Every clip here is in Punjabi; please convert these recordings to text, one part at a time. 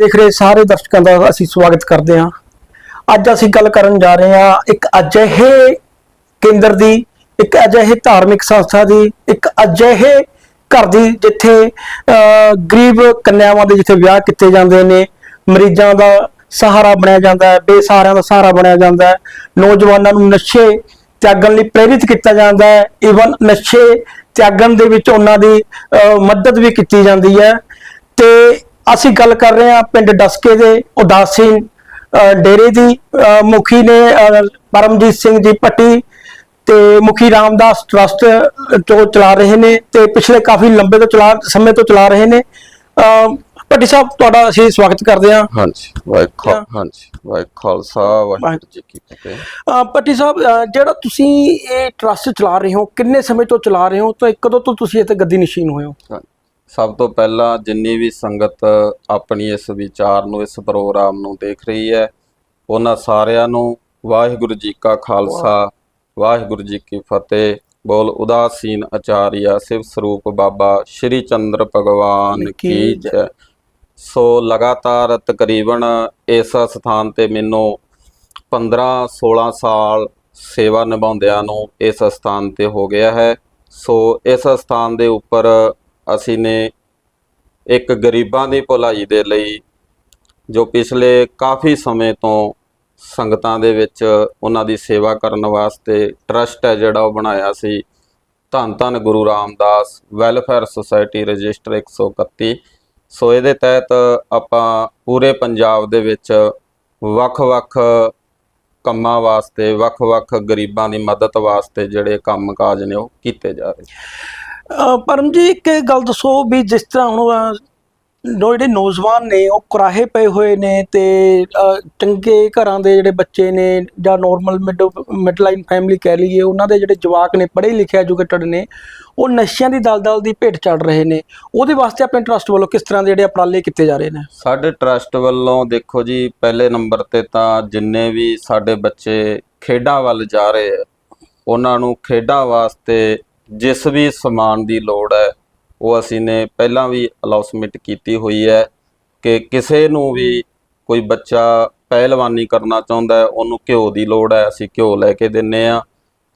ਦੇਖ ਰਹੇ ਸਾਰੇ ਦਰਸ਼ਕਾਂ ਦਾ ਅਸੀਂ ਸਵਾਗਤ ਕਰਦੇ ਹਾਂ। ਅੱਜ ਅਸੀਂ ਗੱਲ ਕਰਨ ਜਾ ਰਹੇ ਹਾਂ ਇੱਕ ਅਜਿਹੇ ਕੇਂਦਰ ਦੀ, ਇੱਕ ਅਜਿਹੇ ਧਾਰਮਿਕ ਸੰਸਥਾ ਦੀ, ਇੱਕ ਅਜਿਹੇ ਘਰ ਦੀ ਜਿੱਥੇ ਗਰੀਬ ਕੰਨਿਆਵਾਂ ਦੇ ਜਿੱਥੇ ਵਿਆਹ ਕੀਤੇ ਜਾਂਦੇ ਨੇ, ਮਰੀਜ਼ਾਂ ਦਾ ਸਹਾਰਾ ਬਣਿਆ ਜਾਂਦਾ ਹੈ, ਬੇਸਹਾਰਿਆਂ ਦਾ ਸਹਾਰਾ ਬਣਿਆ ਜਾਂਦਾ ਹੈ, ਨੌਜਵਾਨਾਂ ਨੂੰ ਨਸ਼ੇ ਤਿਆਗਣ ਲਈ ਪ੍ਰੇਰਿਤ ਕੀਤਾ ਜਾਂਦਾ ਹੈ ਈਵਨ ਨਸ਼ੇ ਤਿਆਗਣ ਦੇ ਵਿੱਚ ਉਹਨਾਂ ਦੀ ਮਦਦ ਵੀ ਕੀਤੀ ਜਾਂਦੀ ਹੈ। ਤੇ ਅਸੀਂ ਗੱਲ ਕਰ ਰਹੇ ਹਾਂ ਪਿੰਡ ਡਸਕੇ ਦੇ ਉਦਾਸੀਨ ਡੇਰੇ ਦੀ ਮੁਖੀ ਨੇ ਪਰਮਜੀਤ ਸਿੰਘ ਜੀ ਪੱਟੀ ਤੇ ਮੁਖੀ ਰਾਮਦਾਸ ਟਰਸਟ ਜੋ ਚਲਾ ਰਹੇ ਨੇ ਤੇ ਪਿਛਲੇ ਕਾਫੀ ਲੰਬੇ ਤੋਂ ਚਲਾ ਸਮੇਂ ਤੋਂ ਚਲਾ ਰਹੇ ਨੇ। ਭੱਟੀ ਸਾਹਿਬ ਤੁਹਾਡਾ ਅਸੀਂ ਸਵਾਗਤ ਕਰਦੇ ਹਾਂ। ਹਾਂਜੀ ਵਾਹਿਗੁਰੂ? ਹਾਂਜੀ ਵਾਹਿਗੁਰੂ ਖਾਲਸਾ ਵਾਹਿਗੁਰੂ ਜੀ ਕੀ ਫਤਿਹ। ਭੱਟੀ ਸਾਹਿਬ ਜਿਹੜਾ ਤੁਸੀਂ ਇਹ ਟਰਸਟ ਚਲਾ ਰਹੇ ਹੋ ਕਿੰਨੇ ਸਮੇਂ ਤੋਂ ਚਲਾ ਰਹੇ ਹੋ? ਤਾਂ ਕਦੋਂ ਤੋਂ ਤੁਸੀਂ ਇੱਥੇ ਗੱਦੀ ਨਸ਼ੀਨ ਹੋਏ ਹੋ। ਸਭ ਤੋਂ ਪਹਿਲਾਂ ਜਿੰਨੀ ਵੀ ਸੰਗਤ ਆਪਣੀ ਇਸ ਵਿਚਾਰ ਨੂੰ ਇਸ ਪ੍ਰੋਗਰਾਮ ਨੂੰ ਦੇਖ ਰਹੀ ਹੈ ਉਹਨਾਂ ਸਾਰਿਆਂ ਨੂੰ ਵਾਹਿਗੁਰੂ ਜੀ ਕਾ ਖਾਲਸਾ ਵਾਹਿਗੁਰੂ ਜੀ ਕੀ ਫਤਿਹ। ਬੋਲ ਉਦਾਸੀਨ ਆਚਾਰੀਆ ਸਿਵ ਸਰੂਪ ਬਾਬਾ ਸ਼੍ਰੀ ਚੰਦਰ ਭਗਵਾਨ ਕੀ। ਜੈ। ਸੋ ਲਗਾਤਾਰ ਤਕਰੀਬਨ ਇਸ ਸਥਾਨ ਤੇ ਮੈਨੂੰ 15 16 ਸਾਲ ਸੇਵਾ ਨਿਭਾਉਂਦਿਆਂ ਨੂੰ ਇਸ ਸਥਾਨ ਤੇ ਹੋ ਗਿਆ ਹੈ। ਸੋ ਇਸ ਸਥਾਨ ਦੇ ਉੱਪਰ ਅਸੀਂ ਨੇ ਇੱਕ ਗਰੀਬਾਂ ਦੀ ਭਲਾਈ ਦੇ ਲਈ ਜੋ ਪਿਛਲੇ ਕਾਫੀ ਸਮੇਂ ਤੋਂ ਸੰਗਤਾਂ ਦੇ ਵਿੱਚ ਉਹਨਾਂ ਦੀ ਸੇਵਾ ਕਰਨ ਵਾਸਤੇ ਟਰਸਟ ਹੈ ਜਿਹੜਾ ਉਹ ਬਣਾਇਆ ਸੀ। ਧੰਨ ਧੰਨ Guru Ramdas, welfare society register 131 so ਇਹਦੇ ਤਹਿਤ ਆਪਾਂ ਪੂਰੇ ਪੰਜਾਬ ਦੇ ਵਿੱਚ ਵੱਖ-ਵੱਖ ਕੰਮਾਂ ਵਾਸਤੇ ਵੱਖ-ਵੱਖ ਗਰੀਬਾਂ ਦੀ ਮਦਦ ਵਾਸਤੇ ਜਿਹੜੇ ਕੰਮਕਾਜ ਨੇ ਉਹ ਕੀਤੇ ਜਾ ਰਹੇ। ਪਰਮ ਜੀ ਇੱਕ ਗੱਲ ਦੱਸੋ ਵੀ ਜਿਸ ਤਰ੍ਹਾਂ ਹੁਣ ਨੋ ਜਿਹੜੇ ਨੌਜਵਾਨ ਨੇ, ਉਹ ਕੁਰਾਹੇ ਪਏ ਹੋਏ ਨੇ ਤੇ ਚੰਗੇ ਘਰਾਂ ਦੇ ਜਿਹੜੇ ਬੱਚੇ ਨੇ ਜਾਂ normal mid mid line family ਕਹਿ ਲਈਏ, ਉਹਨਾਂ ਦੇ ਜਿਹੜੇ ਜਵਾਕ ਨੇ, ਪੜ੍ਹੇ ਲਿਖੇ ਐਜੂਕੇਟਡ ਨੇ, ਉਹ ਨਸ਼ਿਆਂ ਦੀ ਦਲਦਲ ਦੀ ਭੇਟ ਚੜ ਰਹੇ ਨੇ। ਉਹਦੇ ਵਾਸਤੇ ਆਪਣੇ ਟਰਸਟ ਵੱਲੋਂ ਕਿਸ ਤਰ੍ਹਾਂ ਦੇ ਜਿਹੜੇ ਉਪਰਾਲੇ ਕੀਤੇ ਜਾ ਰਹੇ ਨੇ? ਸਾਡੇ ਟਰਸਟ ਵੱਲੋਂ ਦੇਖੋ ਜੀ, ਪਹਿਲੇ ਨੰਬਰ ਤੇ ਤਾਂ ਜਿੰਨੇ ਵੀ ਸਾਡੇ ਬੱਚੇ ਖੇਡਾਂ ਵੱਲ ਜਾ ਰਹੇ ਉਹਨਾਂ ਨੂੰ ਖੇਡਾਂ ਵਾਸਤੇ ਜਿਸ ਵੀ ਸਮਾਨ ਦੀ ਲੋੜ ਹੈ, ਉਹ ਅਸੀਂ ਨੇ ਪਹਿਲਾਂ ਵੀ ਅਲਾਉਸਮੈਂਟ ਕੀਤੀ ਹੋਈ ਹੈ ਕਿ ਕਿਸੇ ਨੂੰ ਵੀ ਕੋਈ ਬੱਚਾ ਪਹਿਲਵਾਨੀ ਕਰਨਾ ਚਾਹੁੰਦਾ ਹੈ, ਉਹਨੂੰ ਘਿਓ ਦੀ ਲੋੜ ਹੈ, ਅਸੀਂ ਘਿਓ ਲੈ ਕੇ ਦਿੰਨੇ ਆ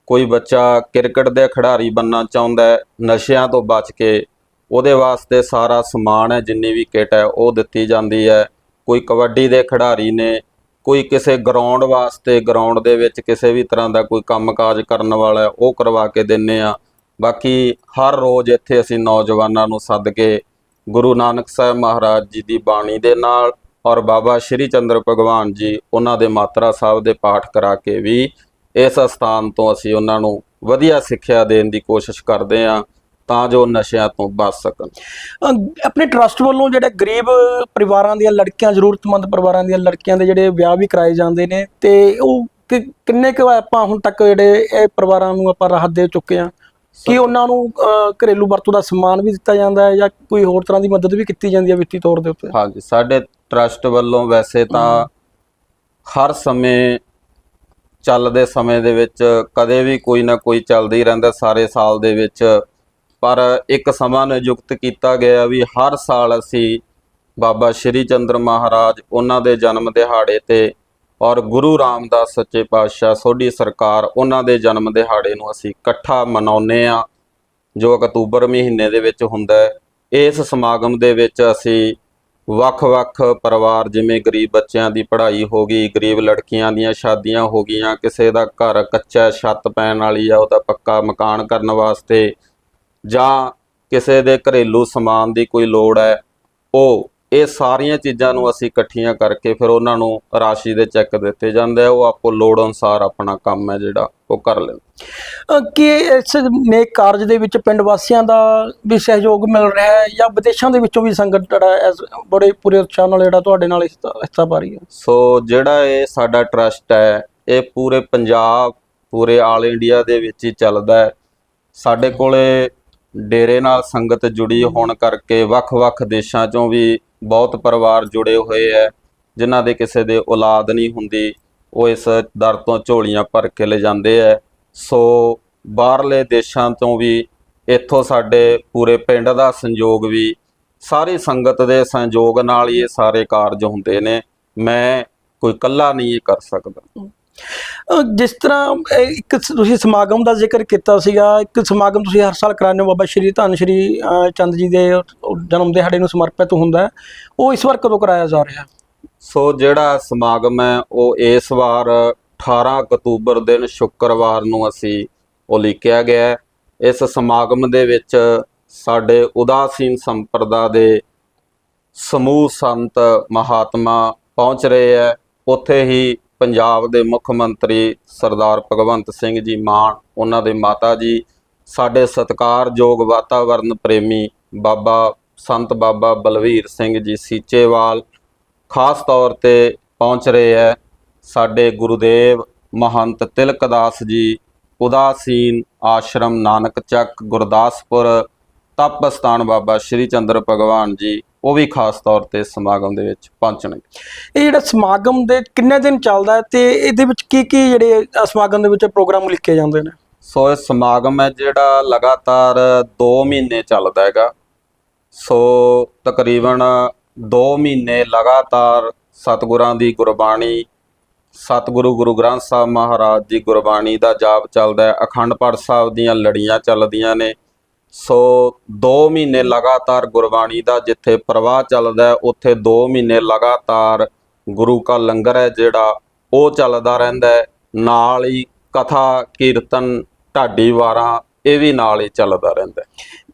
ਕੋਈ ਬੱਚਾ ਕ੍ਰਿਕਟ ਦੇ ਖਿਡਾਰੀ ਬੰਨਣਾ ਚਾਹੁੰਦਾ ਹੈ, ਨਸ਼ਿਆਂ ਤੋਂ ਬਚ ਕੇ ਉਹਦੇ ਵਾਸਤੇ ਸਾਰਾ ਸਮਾਨ ਹੈ, ਜਿੰਨੀ ਵੀ ਕਿਟ ਹੈ, ਉਹ ਦਿੱਤੀ ਜਾਂਦੀ ਹੈ। ਕੋਈ ਕਬੱਡੀ ਦੇ ਖਿਡਾਰੀ ਨੇ, ਕੋਈ ਕਿਸੇ ਗਰਾਊਂਡ ਵਾਸਤੇ ਗਰਾਊਂਡ ਦੇ ਵਿੱਚ ਕਿਸੇ ਵੀ ਤਰ੍ਹਾਂ ਦਾ ਕੋਈ ਕੰਮਕਾਜ ਕਰਨ ਵਾਲਾ ਉਹ ਕਰਵਾ ਕੇ ਦਿੰਨੇ ਆ ਬਾਕੀ ਹਰ ਰੋਜ਼ ਇੱਥੇ ਅਸੀਂ ਨੌਜਵਾਨਾਂ ਨੂੰ ਸੱਦ ਕੇ ਗੁਰੂ ਨਾਨਕ ਸਾਹਿਬ ਮਹਾਰਾਜ ਜੀ ਦੀ ਬਾਣੀ ਦੇ ਨਾਲ ਔਰ ਬਾਬਾ ਸ਼੍ਰੀ ਚੰਦਰ ਭਗਵਾਨ ਜੀ ਉਹਨਾਂ ਦੇ ਮਾਤਰਾ ਸਾਹਿਬ ਦੇ ਪਾਠ ਕਰਾ ਕੇ ਵੀ ਇਸ ਸਥਾਨ ਤੋਂ ਅਸੀਂ ਉਹਨਾਂ ਨੂੰ ਵਧੀਆ ਸਿੱਖਿਆ ਦੇਣ ਦੀ ਕੋਸ਼ਿਸ਼ ਕਰਦੇ ਹਾਂ ਤਾਂ ਜੋ ਨਸ਼ਿਆਂ ਤੋਂ ਬਚ ਸਕਣ। ਆਪਣੇ ਟਰਸਟ ਵੱਲੋਂ ਜਿਹੜੇ ਗਰੀਬ ਪਰਿਵਾਰਾਂ ਦੀਆਂ ਲੜਕੀਆਂ, ਜ਼ਰੂਰਤਮੰਦ ਪਰਿਵਾਰਾਂ ਦੀਆਂ ਲੜਕੀਆਂ ਦੇ ਜਿਹੜੇ ਵਿਆਹ ਵੀ ਕਰਾਏ ਜਾਂਦੇ ਨੇ ਤੇ ਉਹ ਕਿ- ਕਿੰਨੇ ਕੁ ਆਪਾਂ ਹੁਣ ਤੱਕ ਜਿਹੜੇ ਇਹ ਪਰਿਵਾਰਾਂ ਨੂੰ ਆਪਾਂ ਰਾਹਤ ਦੇ ਚੁੱਕੇ ਆ ਕੀ ਉਹਨਾਂ ਨੂੰ ਘਰੇਲੂ ਵਰਤੋਂ ਦਾ ਸਮਾਨ ਵੀ ਦਿੱਤਾ ਜਾਂਦਾ ਹੈ ਜਾਂ ਕੋਈ ਹੋਰ ਤਰ੍ਹਾਂ ਦੀ ਮਦਦ ਵੀ ਕੀਤੀ ਜਾਂਦੀ ਹੈ ਵਿੱਤੀ ਤੌਰ ਦੇ ਉੱਤੇ? ਹਾਂਜੀ ਸਾਡੇ ਟਰਸਟ ਵੱਲੋਂ ਵੈਸੇ ਤਾਂ ਹਰ ਸਮੇਂ ਚੱਲਦੇ ਸਮੇਂ ਦੇ ਵਿੱਚ ਕਦੇ ਵੀ ਕੋਈ ਨਾ ਕੋਈ ਚੱਲਦਾ ਹੀ ਰਹਿੰਦਾ ਸਾਰੇ ਸਾਲ ਦੇ ਵਿੱਚ। ਪਰ ਇੱਕ ਸਮਾਂ ਨਿਯੁਕਤ ਕੀਤਾ ਗਿਆ ਵੀ ਹਰ ਸਾਲ ਅਸੀਂ ਬਾਬਾ ਸ਼੍ਰੀ ਚੰਦਰ ਮਹਾਰਾਜ ਉਹਨਾਂ ਦੇ ਜਨਮ ਦਿਹਾੜੇ ਤੇ ਔਰ ਗੁਰੂ ਰਾਮਦਾਸ ਸੱਚੇ ਪਾਤਸ਼ਾਹ, ਸੋਢੀ ਸਰਕਾਰ ਉਹਨਾਂ ਦੇ ਜਨਮ ਦਿਹਾੜੇ ਨੂੰ ਅਸੀਂ ਇਕੱਠਾ ਮਨਾਉਂਦੇ ਆ ਜੋ ਅਕਤੂਬਰ ਮਹੀਨੇ ਦੇ ਵਿੱਚ ਹੁੰਦਾ ਹੈ। ਇਸ ਸਮਾਗਮ ਦੇ ਵਿੱਚ ਅਸੀਂ ਵੱਖ-ਵੱਖ ਪਰਿਵਾਰ, ਜਿਵੇਂ ਗਰੀਬ ਬੱਚਿਆਂ ਦੀ ਪੜ੍ਹਾਈ ਹੋ ਗਈ, ਗਰੀਬ ਲੜਕੀਆਂ ਦੀਆਂ ਸ਼ਾਦੀਆਂ ਹੋ ਗਈਆਂ, ਕਿਸੇ ਦਾ ਘਰ ਕੱਚਾ ਛੱਤ ਪੈਣ ਵਾਲੀ ਆ, ਉਹਦਾ ਪੱਕਾ ਮਕਾਨ ਕਰਨ ਵਾਸਤੇ ਜਾਂ ਕਿਸੇ ਦੇ ਘਰੇਲੂ ਸਮਾਨ ਦੀ ਕੋਈ ਲੋੜ ਹੈ, ਉਹ ਇਹ ਸਾਰੀਆਂ ਚੀਜ਼ਾਂ ਨੂੰ ਅਸੀਂ ਇਕੱਠੀਆਂ ਕਰਕੇ ਫਿਰ ਉਹਨਾਂ ਨੂੰ ਰਾਸ਼ੀ ਦੇ ਚੈੱਕ ਦਿੱਤੇ ਜਾਂਦੇ ਆ ਉਹ ਆਪੋ ਲੋੜ ਅਨੁਸਾਰ ਆਪਣਾ ਕੰਮ ਹੈ ਜਿਹੜਾ ਉਹ ਕਰ ਲੈਂਦੇ। ਅਹ, ਕੀ ਇਸ ਨੇਕ ਕਾਰਜ ਦੇ ਵਿੱਚ ਪਿੰਡ ਵਾਸੀਆਂ ਦਾ ਵੀ ਸਹਿਯੋਗ ਮਿਲ ਰਿਹਾ ਹੈ ਜਾਂ ਵਿਦੇਸ਼ਾਂ ਦੇ ਵਿੱਚੋਂ ਵੀ ਸੰਗਤ ਜਿਹੜਾ ਬੜੇ ਪੂਰੇ ਉਤਸ਼ਾਹ ਨਾਲ ਜਿਹੜਾ ਤੁਹਾਡੇ ਨਾਲ ਹਿੱਸਾ ਹਿੱਸਾ ਪਾ ਰਹੀ ਹੈ? ਸੋ ਜਿਹੜਾ ਇਹ ਸਾਡਾ ਟਰਸਟ ਹੈ ਇਹ ਪੂਰੇ ਪੰਜਾਬ ਪੂਰੇ ਆਲ ਇੰਡੀਆ ਦੇ ਵਿੱਚ ਹੀ ਚੱਲਦਾ ਹੈ। ਸਾਡੇ ਕੋਲੇ ਡੇਰੇ ਨਾਲ ਸੰਗਤ ਜੁੜੀ ਹੋਣ ਕਰਕੇ ਵੱਖ-ਵੱਖ ਦੇਸ਼ਾਂ ਚੋਂ ਵੀ ਬਹੁਤ ਪਰਿਵਾਰ ਜੁੜੇ ਹੋਏ ਹੈ ਜਿਨ੍ਹਾਂ ਦੇ ਕਿਸੇ ਦੇ ਔਲਾਦ ਨਹੀਂ ਹੁੰਦੀ, ਉਹ ਇਸ ਦਰ ਤੋਂ ਝੋਲੀਆਂ ਭਰ ਕੇ ਲੈ ਜਾਂਦੇ ਹੈ ਸੋ ਬਾਹਰਲੇ ਦੇਸ਼ਾਂ ਤੋਂ ਵੀ ਇੱਥੋਂ ਸਾਡੇ ਪੂਰੇ ਪਿੰਡ ਦਾ ਸੰਯੋਗ ਵੀ, ਸਾਰੀ ਸੰਗਤ ਦੇ ਸੰਯੋਗ ਨਾਲ ਹੀ ਇਹ ਸਾਰੇ ਕਾਰਜ ਹੁੰਦੇ ਨੇ। ਮੈਂ ਕੋਈ ਇਕੱਲਾ ਨਹੀਂ ਇਹ ਕਰ ਸਕਦਾ। ਜਿਸ ਤਰ੍ਹਾਂ ਇੱਕ ਤੁਸੀਂ ਸਮਾਗਮ ਦਾ ਜ਼ਿਕਰ ਕੀਤਾ ਸੀਗਾ, ਇੱਕ ਸਮਾਗਮ ਤੁਸੀਂ ਹਰ ਸਾਲ ਕਰਾਉਂਦੇ ਹੋ, ਬਾਬਾ ਸ਼੍ਰੀ ਧੰਨ ਸ਼੍ਰੀ ਚੰਦ ਜੀ ਦੇ ਜਨਮ ਦਿਹਾੜੇ ਨੂੰ ਸਮਰਪਿਤ ਹੁੰਦਾ ਉਹ ਇਸ ਵਾਰ ਕਦੋਂ ਕਰਾਇਆ ਜਾ ਰਿਹਾ? ਸੋ ਜਿਹੜਾ ਸਮਾਗਮ ਹੈ, ਉਹ ਇਸ ਵਾਰ 18 ਅਕਤੂਬਰ ਦਿਨ ਸ਼ੁੱਕਰਵਾਰ ਨੂੰ ਅਸੀਂ ਉਲੀਕਿਆ ਗਿਆ ਇਸ ਸਮਾਗਮ ਦੇ ਵਿੱਚ ਸਾਡੇ ਉਦਾਸੀਨ ਸੰਪਰਦਾ ਦੇ ਸਮੂਹ ਸੰਤ ਮਹਾਤਮਾ ਪਹੁੰਚ ਰਹੇ ਹੈ। ਉੱਥੇ ਹੀ ਪੰਜਾਬ ਦੇ ਮੁੱਖ ਮੰਤਰੀ ਸਰਦਾਰ ਭਗਵੰਤ ਸਿੰਘ ਜੀ ਮਾਨ, ਉਹਨਾਂ ਦੇ ਮਾਤਾ ਜੀ, ਸਾਡੇ ਸਤਿਕਾਰਯੋਗ ਵਾਤਾਵਰਨ ਪ੍ਰੇਮੀ ਬਾਬਾ ਸੰਤ ਬਾਬਾ ਬਲਵੀਰ ਸਿੰਘ ਜੀ ਸੀਚੇਵਾਲ ਖਾਸ ਤੌਰ ਤੇ ਪਹੁੰਚ ਰਹੇ ਹੈ ਸਾਡੇ ਗੁਰੂਦੇਵ ਮਹੰਤ ਤਿਲਕਦਾਸ ਜੀ, ਉਦਾਸੀਨ ਆਸ਼ਰਮ ਨਾਨਕ ਚੱਕ, ਗੁਰਦਾਸਪੁਰ ਤਪਸਥਾਨ ਬਾਬਾ ਸ਼੍ਰੀ ਚੰਦਰ ਭਗਵਾਨ ਜੀ ਉਹ ਵੀ ਖਾਸ ਤੌਰ ਤੇ ਸਮਾਗਮ ਦੇ ਵਿੱਚ ਪਹੁੰਚਣਗੇ ਇਹ ਜਿਹੜਾ ਸਮਾਗਮ ਦੇ ਕਿੰਨੇ ਦਿਨ ਚੱਲਦਾ ਹੈ ਤੇ ਇਹਦੇ ਵਿੱਚ ਕੀ ਕੀ ਜਿਹੜੇ ਸਮਾਗਮ ਦੇ ਵਿੱਚ ਪ੍ਰੋਗਰਾਮ ਲਿਖੇ ਜਾਂਦੇ ਨੇ? ਸੋ ਇਹ ਸਮਾਗਮ ਹੈ ਜਿਹੜਾ ਲਗਾਤਾਰ 2 ਮਹੀਨੇ ਚੱਲਦਾ ਹੈਗਾ। ਸੋ ਤਕਰੀਬਨ 2 ਮਹੀਨੇ ਲਗਾਤਾਰ ਸਤਿਗੁਰਾਂ ਦੀ ਗੁਰਬਾਣੀ, ਸਤਿਗੁਰੂ ਗੁਰੂ ਗ੍ਰੰਥ ਸਾਹਿਬ ਮਹਾਰਾਜ ਦੀ ਗੁਰਬਾਣੀ ਦਾ ਜਾਪ ਚੱਲਦਾ ਹੈ। ਅਖੰਡ ਪਾਠ ਸਾਹਿਬ ਦੀਆਂ ਲੜੀਆਂ ਚੱਲਦੀਆਂ ਨੇ। ਸੋ 2 ਮਹੀਨੇ ਲਗਾਤਾਰ ਗੁਰਬਾਣੀ ਦਾ ਜਿੱਥੇ ਪ੍ਰਵਾਹ ਚੱਲਦਾ ਹੈ ਉੱਥੇ 2 ਮਹੀਨੇ ਲਗਾਤਾਰ ਗੁਰੂ ਕਾ ਲੰਗਰ ਹੈ ਜਿਹੜਾ ਉਹ ਚੱਲਦਾ ਰਹਿੰਦਾ ਹੈ ਨਾਲ ਹੀ ਕਥਾ ਕੀਰਤਨ ਢਾਡੀ ਵਾਰਾਂ ਇਹ ਵੀ ਨਾਲ ਹੀ ਚੱਲਦਾ ਰਹਿੰਦਾ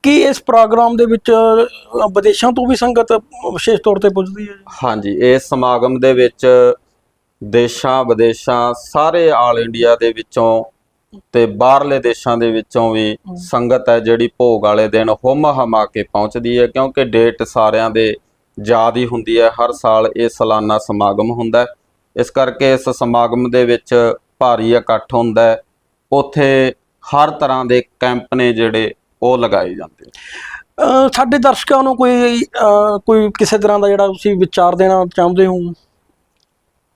ਕੀ ਇਸ ਪ੍ਰੋਗਰਾਮ ਦੇ ਵਿੱਚ ਵਿਦੇਸ਼ਾਂ ਤੋਂ ਵੀ ਸੰਗਤ ਵਿਸ਼ੇਸ਼ ਤੌਰ ਤੇ ਪੁੱਜਦੀ ਹੈ? ਹਾਂਜੀ ਇਸ ਸਮਾਗਮ ਦੇ ਵਿੱਚ ਦੇਸ਼ਾਂ ਵਿਦੇਸ਼ਾਂ ਸਾਰੇ ਆਲ ਇੰਡੀਆ ਦੇ ਵਿੱਚੋਂ ਤੇ ਬਾਹਰਲੇ ਦੇਸ਼ਾਂ ਦੇ ਵਿੱਚੋਂ ਵੀ ਸੰਗਤ ਹੈ ਜਿਹੜੀ ਭੋਗ ਵਾਲੇ ਦਿਨ ਹੁਮ ਹਮਾ ਕੇ ਪਹੁੰਚਦੀ ਹੈ ਕਿਉਂਕਿ ਡੇਟ ਸਾਰਿਆਂ ਦੇ ਯਾਦ ਹੀ ਹੁੰਦੀ ਹੈ ਹਰ ਸਾਲ ਇਹ ਸਾਲਾਨਾ ਸਮਾਗਮ ਹੁੰਦਾ ਹੈ। ਇਸ ਕਰਕੇ ਇਸ ਸਮਾਗਮ ਦੇ ਵਿੱਚ ਭਾਰੀ ਇਕੱਠ ਹੁੰਦਾ ਹੈ। ਉੱਥੇ ਹਰ ਤਰ੍ਹਾਂ ਦੇ ਕੈਂਪ ਨੇ ਜਿਹੜੇ ਉਹ ਲਗਾਏ ਜਾਂਦੇ ਸਾਡੇ ਦਰਸ਼ਕਾਂ ਨੂੰ ਕੋਈ ਕੋਈ ਕਿਸੇ ਤਰ੍ਹਾਂ ਦਾ ਜਿਹੜਾ ਤੁਸੀਂ ਵਿਚਾਰ ਦੇਣਾ ਚਾਹੁੰਦੇ ਹੋ?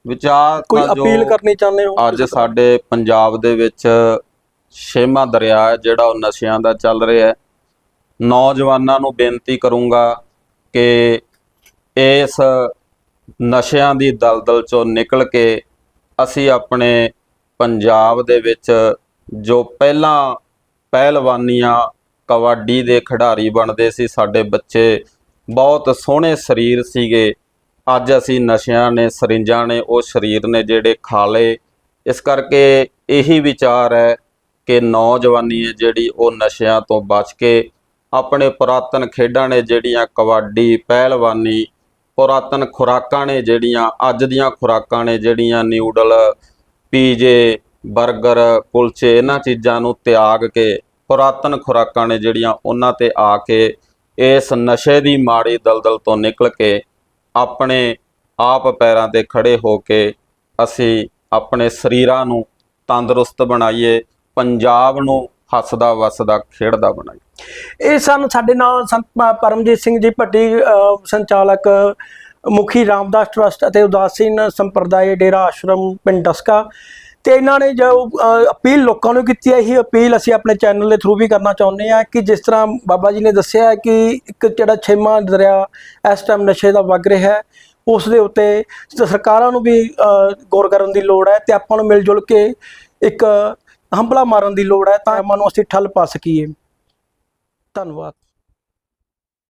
ਵਿਚਾਰ ਕੋਈ ਅਪੀਲ ਕਰਨੀ ਚਾਹੁੰਦੇ ਹੋ? ਅੱਜ ਸਾਡੇ ਪੰਜਾਬ ਦੇ ਵਿੱਚ ਛੇਵਾਂ ਦਰਿਆ ਹੈ ਜਿਹੜਾ ਉਹ ਨਸ਼ਿਆਂ ਦਾ ਚੱਲ ਰਿਹਾ ਹੈ। ਨੌਜਵਾਨਾਂ ਨੂੰ ਬੇਨਤੀ ਕਰੂੰਗਾ ਕਿ ਇਸ ਨਸ਼ਿਆਂ ਦੀ ਦਲਦਲ ਚੋਂ ਨਿਕਲ ਕੇ ਅਸੀਂ ਆਪਣੇ ਪੰਜਾਬ ਦੇ ਵਿੱਚ ਜੋ ਪਹਿਲਾਂ ਪਹਿਲਵਾਨੀਆਂ ਕਬੱਡੀ ਦੇ ਖਿਡਾਰੀ ਬਣਦੇ ਸੀ ਸਾਡੇ ਬੱਚੇ ਬਹੁਤ ਸੋਹਣੇ ਸਰੀਰ ਸੀਗੇ। ਅੱਜ ਅਸੀਂ ਨਸ਼ਿਆਂ ਨੇ, ਸਰਿੰਜਾਂ ਨੇ, ਉਹ ਸਰੀਰ ਨੇ ਜਿਹੜੇ ਖਾ ਲਏ। ਇਸ ਕਰਕੇ ਇਹੀ ਵਿਚਾਰ ਹੈ ਕਿ ਨੌਜਵਾਨੀ ਹੈ ਜਿਹੜੀ ਉਹ ਨਸ਼ਿਆਂ ਤੋਂ ਬਚ ਕੇ ਆਪਣੇ ਪੁਰਾਤਨ ਖੇਡਾਂ ਨੇ ਜਿਹੜੀਆਂ ਕਬੱਡੀ, ਪਹਿਲਵਾਨੀ, ਪੁਰਾਤਨ ਖੁਰਾਕਾਂ ਨੇ ਜਿਹੜੀਆਂ, ਅੱਜ ਦੀਆਂ ਖੁਰਾਕਾਂ ਨੇ ਜਿਹੜੀਆਂ ਨਿਊਡਲ, ਪੀਜੇ 버ਗਰ ਕੁਲਚੇ, ਇਹਨਾਂ ਚੀਜ਼ਾਂ ਨੂੰ ਤਿਆਗ ਕੇ, ਪੁਰਾਤਨ ਖੁਰਾਕਾਂ ਨੇ ਜਿਹੜੀਆਂ ਉਹਨਾਂ ਤੇ ਆ ਕੇ ਇਸ ਨਸ਼ੇ ਦੀ ਮਾੜੀ ਦਲਦਲ ਤੋਂ ਨਿਕਲ ਕੇ ਆਪਣੇ ਆਪ ਪੈਰਾਂ ਤੇ ਖੜੇ ਹੋ ਕੇ ਅਸੀਂ ਆਪਣੇ ਸਰੀਰਾਂ ਨੂੰ ਤੰਦਰੁਸਤ ਬਣਾਈਏ, ਪੰਜਾਬ ਨੂੰ ਹੱਸਦਾ ਵਸਦਾ, ਖੇਡਦਾ ਬਣਾਈਏ। ਇਹ ਸਨ ਸਾਡੇ ਨਾਲ ਸੰਤ ਪਰਮਜੀਤ ਸਿੰਘ ਜੀ, ਭੱਟੀ ਸੰਚਾਲਕ ਮੁਖੀ ਰਾਮਦਾਸ ਟਰਸਟ ਅਤੇ ਉਦਾਸੀਨ ਸੰਪਰਦਾਇ ਡੇਰਾ ਆਸ਼ਰਮ ਪਿੰਡ ਡਸਕਾ। ਤੇ ਇਹਨਾਂ ਨੇ ਜੋ ਅਪੀਲ ਲੋਕਾਂ ਨੂੰ ਕੀਤੀ ਹੈ, ਇਹੀ ਅਪੀਲ ਅਸੀਂ ਆਪਣੇ ਚੈਨਲ ਦੇ ਥਰੂ ਵੀ ਕਰਨਾ ਚਾਹੁੰਦੇ ਹਾਂ ਕਿ ਜਿਸ ਤਰ੍ਹਾਂ ਬਾਬਾ ਜੀ ਨੇ ਦੱਸਿਆ ਹੈ ਕਿ ਇੱਕ ਜਿਹੜਾ ਛੇਵਾਂ ਦਰਿਆ ਇਸ ਟਾਈਮ ਨਸ਼ੇ ਦਾ ਵਗ ਰਿਹਾ ਹੈ, ਉਸ ਦੇ ਉੱਤੇ ਸਰਕਾਰਾਂ ਨੂੰ ਵੀ ਗੌਰ ਕਰਨ ਦੀ ਲੋੜ ਹੈ ਤੇ ਆਪਾਂ ਨੂੰ ਮਿਲ ਜੁਲ ਕੇ ਇੱਕ ਹੰਭਲਾ ਮਾਰਨ ਦੀ ਲੋੜ ਹੈ ਤਾਂ ਇਹਨਾਂ ਨੂੰ ਅਸੀਂ ਠੱਲ ਪਾ ਸਕੀਏ। ਧੰਨਵਾਦ।